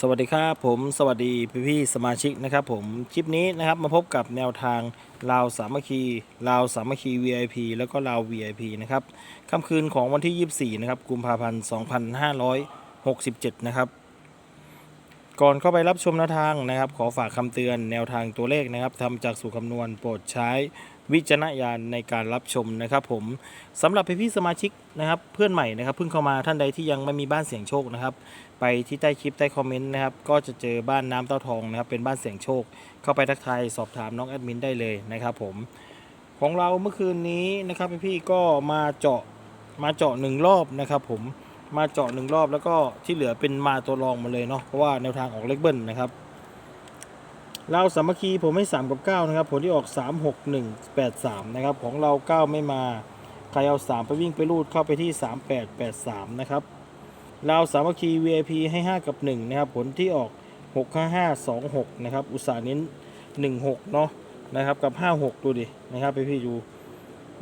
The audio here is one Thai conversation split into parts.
สวัสดีครับผมสวัสดีพี่พี่ๆสมาชิกนะครับผมคลิปนี้นะครับมาพบกับแนวทางลาวสามัคคีลาวสามัคคี VIP แล้วก็ลาว VIP นะครับค่ำคืนของวันที่ 24 นะครับกุมภาพันธ์ 2567 นะครับ ก่อนเข้าไปรับชมแนวทางนะครับ ขอฝากคำเตือนแนวทางตัวเลขนะครับทำจากสูตรคำนวณโปรดใช้ วิจารณญาณในการรับชมนะครับ ผมสำหรับพี่พี่ๆสมาชิกนะครับ เพื่อนใหม่นะครับเพิ่งเข้ามาท่านใดที่ยังไม่มีบ้านเสียงโชคนะครับ ไปที่ใต้คลิปใต้คอมเมนต์นะครับก็จะเจอบ้านน้ำเต้าทองนะครับ เป็นบ้านเสียงโชค เข้าไปทักทายสอบถามน้องแอดมินได้เลยนะครับผมของเราเมื่อคืนนี้นะครับพี่ๆก็มาเจาะมาเจาะหนึ่งรอบนะครับ ผมมาเจาะหนึ่งรอบแล้วก็ที่เหลือเป็นมาตัวรองมาเลยเนาะเพราะว่าแนวทางออกเล็กเบิ้ลนะครับ เราสามัคคีผมให้3กับ9นะครับผลที่ออก 3 6 1 8 3นะครับของเรา 9 ไม่มา ใครเอา 3 ไปวิ่งไปรูดเข้าไปที่ 3 8 8 3นะครับเราสามัคคี VIP ให้ 5 กับ 1 นะครับ ผลที่ออก 6 5 5 2 6 นะครับ อุตสาห์เน้น 1 6 เนาะนะครับกับ 5 6 ดูดินะครับไปพี่ดู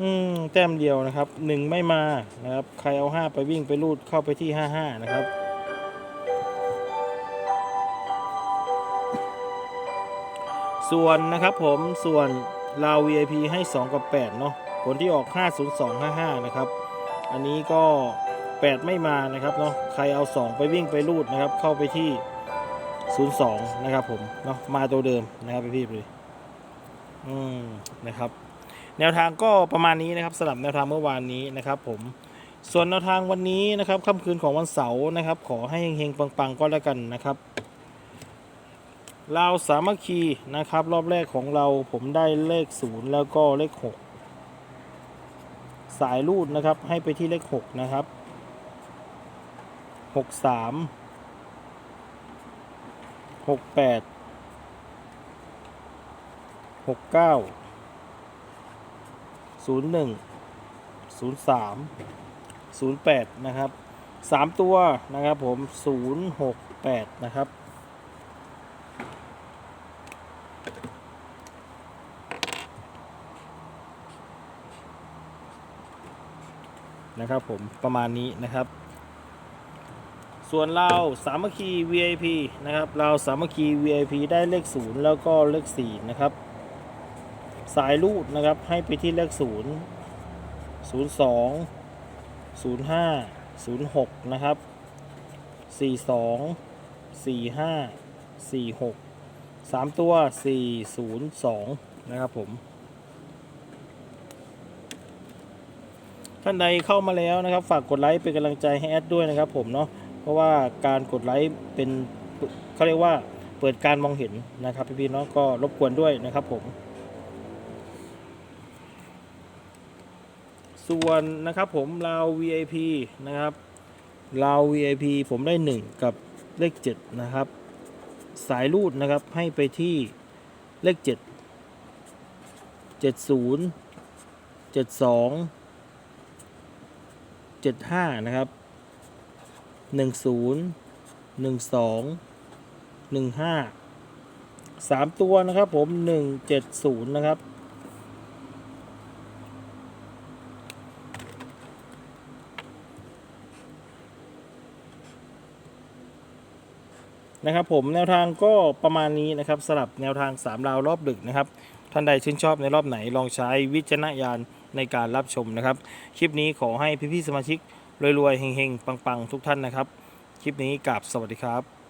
อืมแต้มเดียวนะครับ 1 ไม่มานะครับใครเอา 5 ไปวิ่งไปรูดเข้าไปที่ 5 5 นะครับ ส่วนนะครับผมส่วนลาว VIP ให้ 2 กับ 8 เนาะผลที่ออก 50255 นะครับ อันนี้ก็ 8 ไม่มานะครับเนาะใครเอา 2 ไปวิ่งไปรูดนะครับ เข้าไปที่ 02 นะครับผมเนาะมาตัวเดิมนะครับพี่ๆเลยอืมนะครับ แนวทางก็ประมาณนี้นะครับสำหรับแนวทางเมื่อวานนี้นะครับ ผมส่วนแนวทางวันนี้นะครับค่ำคืนของวันเสาร์นะครับ ขอให้เฮงๆปังๆก็แล้วกันนะครับ เราวสามัคคีนะครับ รอบแรกของเราผมได้เลขศูนย์แล้วก็เลขหกสายรูดนะครับให้ไปที่เลขหกนะครับหกสามหกแปดหกเก้าศูนย์หนึ่งศูนย์สามศูนย์แปดนะครับสามตัวนะครับผมศูนย์หกแปดนะครับ นะครับผมประมาณนี้นะครับ ส่วนเราสามัคคี VIP นะครับ เราสามัคคี VIP ได้เลขศูนย์แล้วก็เลขสี่นะครับ สายรูดนะครับให้ไปที่เลขศูนย์ศูนย์สองศูนย์ห้าศูนย์หกนะครับสี่สองสี่ห้าสี่หกสามตัวสี่ศูนย์สองนะครับผม ท่านใดเข้ามาแล้วนะครับ ฝากกดไลค์เป็นกำลังใจให้แอดด้วยนะครับ ผมเนาะเพราะว่าการกดไลค์เป็นเขาเรียกว่าเปิดการมองเห็นนะครับพี่ๆเนาะก็รบกวนด้วยนะครับผม ส่วนนะครับผมลาว VIP นะครับลาว VIP ผมได้ 1 กับเลข 7 นะครับ สายรูดนะครับให้ไปที่เลข 7 70 72 เจ็ดห้านะครับหนึ่งศูนย์หนึ่งสองหนึ่งห้าสามตัวนะครับผมหนึ่งเจ็ดศูนย์นะครับนะครับผมแนวทางก็ประมาณนี้นะครับสำหรับแนวทาง 3 ราวรอบดึกนะครับ ท่านใดชื่นชอบในรอบไหนลองใช้วิจารณญาณ ในการรับชมนะครับ คลิปนี้ขอให้พี่ๆสมาชิกรวยๆเฮงๆ ปังๆ ทุกท่านนะครับ คลิปนี้กราบสวัสดีครับ